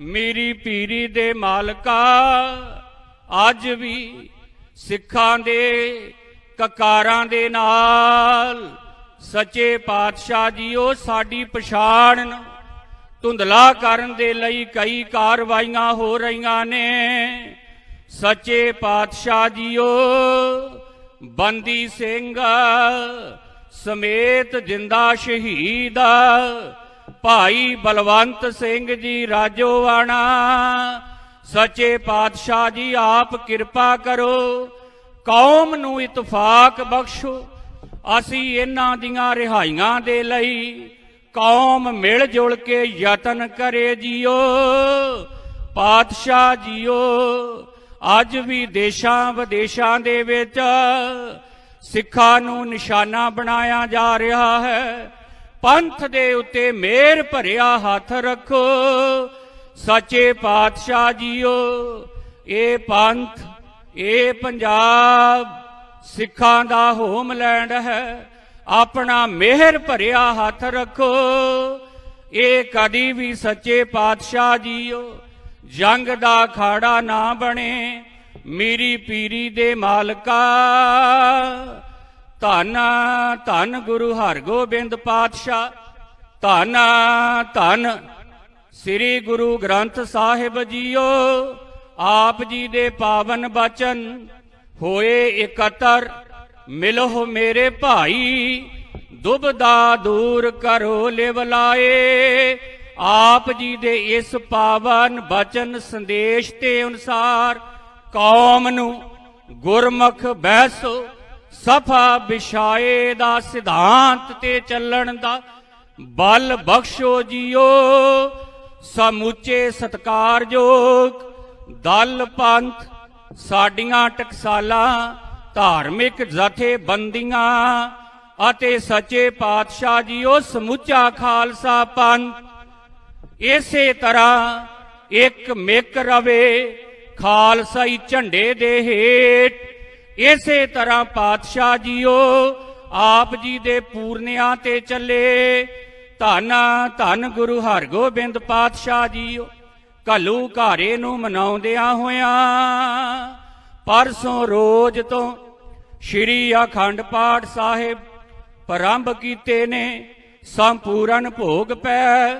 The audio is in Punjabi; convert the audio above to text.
ਮੇਰੀ ਪੀਰੀ ਦੇ ਮਾਲਕਾ, ਅੱਜ ਵੀ ਸਿੱਖਾਂ ਦੇ ਕਕਾਰਾਂ ਦੇ ਨਾਲ, ਸੱਚੇ ਪਾਤਸ਼ਾਹ ਜੀਓ ਸਾਡੀ ਪਛਾਣ ਨੂੰ। ਧੁੰਦਲਾ ਕਰਨ ਦੇ ਲਈ ਕਈ ਕਾਰਵਾਈਆਂ ਹੋ ਰਹੀਆਂ ਨੇ। ਸੱਚੇ ਪਾਤਸ਼ਾਹ ਜੀਓ, ਬੰਦੀ ਸਿੰਘ ਸਮੇਤ ਜਿੰਦਾ ਸ਼ਹੀਦ ਭਾਈ ਬਲਵੰਤ ਸਿੰਘ ਜੀ ਰਾਜੋਵਾਣਾ, ਸੱਚੇ ਪਾਤਸ਼ਾਹ ਜੀ ਆਪ ਕਿਰਪਾ ਕਰੋ, ਕੌਮ ਨੂੰ ਇਤਫਾਕ ਬਖਸ਼ੋ। ਅਸੀਂ ਇਹਨਾਂ ਦੀਆਂ ਰਿਹਾਈਆਂ ਦੇ ਲਈ ਕੌਮ ਮਿਲ ਜੁਲ ਕੇ ਯਤਨ ਕਰੇ ਜੀਓ, ਪਾਤਸ਼ਾਹ ਜੀਓ, ਅੱਜ ਵੀ ਦੇਸ਼ਾਂ ਵਿਦੇਸ਼ਾਂ ਦੇ ਵਿੱਚ ਸਿੱਖਾਂ ਨੂੰ ਨਿਸ਼ਾਨਾ ਬਣਾਇਆ ਜਾ ਰਿਹਾ ਹੈ। ਪੰਥ ਦੇ ਉੱਤੇ ਮਿਹਰ ਭਰਿਆ ਹੱਥ ਰੱਖੋ। ਸੱਚੇ ਪਾਤਸ਼ਾਹ ਜੀਓ, ਇਹ ਪੰਥ, ਇਹ ਪੰਜਾਬ ਸਿੱਖਾਂ ਦਾ ਹੋਮਲੈਂਡ ਹੈ। ਆਪਣਾ ਮਿਹਰ ਭਰਿਆ ਹੱਥ ਰੱਖੋ। ਇਹ ਕਦੀ ਵੀ ਸੱਚੇ ਪਾਤਸ਼ਾਹ ਜੀਓ, ਜੰਗ ਦਾ ਖਾੜਾ ਨਾ ਬਣੇ। ਮੇਰੀ ਪੀਰੀ ਦੇ ਮਾਲਕਾ ਧੰਨ ਧੰਨ ਗੁਰੂ ਹਰਗੋਬਿੰਦ ਪਾਤਸ਼ਾਹ, ਧੰਨ ਧੰਨ ਸ੍ਰੀ ਗੁਰੂ ਗ੍ਰੰਥ ਸਾਹਿਬ ਜੀਓ, ਆਪ ਜੀ ਦੇ ਪਾਵਨ ਬਚਨ ਹੋਏ ਇਕਤਰ ਮਿਲੋ ਮੇਰੇ ਭਾਈ, ਦੁਬਦਾ ਦੂਰ ਕਰੋ ਲਿਵਲਾਏ ਆਪ ਜੀ ਦੇ ਇਸ ਪਾਵਨ ਬਚਨ ਸੰਦੇਸ਼ ਤੇ ਅਨੁਸਾਰ ਕੌਮ ਨੂੰ ਗੁਰਮੁਖ ਬਹਿਸੋ ਸਫਾ ਵਿਛਾਏ ਦਾ ਸਿਧਾਂਤ ਤੇ ਚੱਲਣ ਦਾ ਬਲ ਬਖਸ਼ੋ ਜੀਓ, ਸਮੁੱਚੇ ਸਤਕਾਰਯੋਗ ਦਲ ਪੰਥ, ਸਾਡੀਆਂ ਟਕਸਾਲਾਂ, ਧਾਰਮਿਕ ਜਥੇਬੰਦੀਆਂ ਅਤੇ ਸੱਚੇ ਪਾਤਸ਼ਾਹ ਜੀਓ, ਸਮੁੱਚਾ ਖਾਲਸਾ ਪੰਥ। ਇਸੇ ਤਰ੍ਹਾਂ ਇੱਕ ਮਿਕ ਰਵੇ ਖਾਲਸਾਈ ਝੰਡੇ ਦੇ ਹੇਠ ਇਸੇ ਤਰ੍ਹਾਂ ਪਾਤਸ਼ਾਹ ਜੀਓ, ਆਪ ਜੀ ਦੇ ਪੂਰਨਿਆਂ ਤੇ ਚੱਲੇ। ਧੰਨ ਧੰਨ ਗੁਰੂ ਹਰਗੋਬਿੰਦ ਪਾਤਸ਼ਾਹ ਜੀਓ, ਘੱਲੂ ਘਾਰੇ ਨੂੰ ਮਨਾਉਂਦਿਆਂ ਹੋਇਆਂ। ਪਰਸੋਂ ਰੋਜ਼ ਤੋਂ ਸ਼੍ਰੀ ਅਖੰਡ ਪਾਠ ਸਾਹਿਬ ਪ੍ਰਾਰੰਭ ਕੀਤੇ ਨੇ, ਸੰਪੂਰਨ ਭੋਗ ਪੈ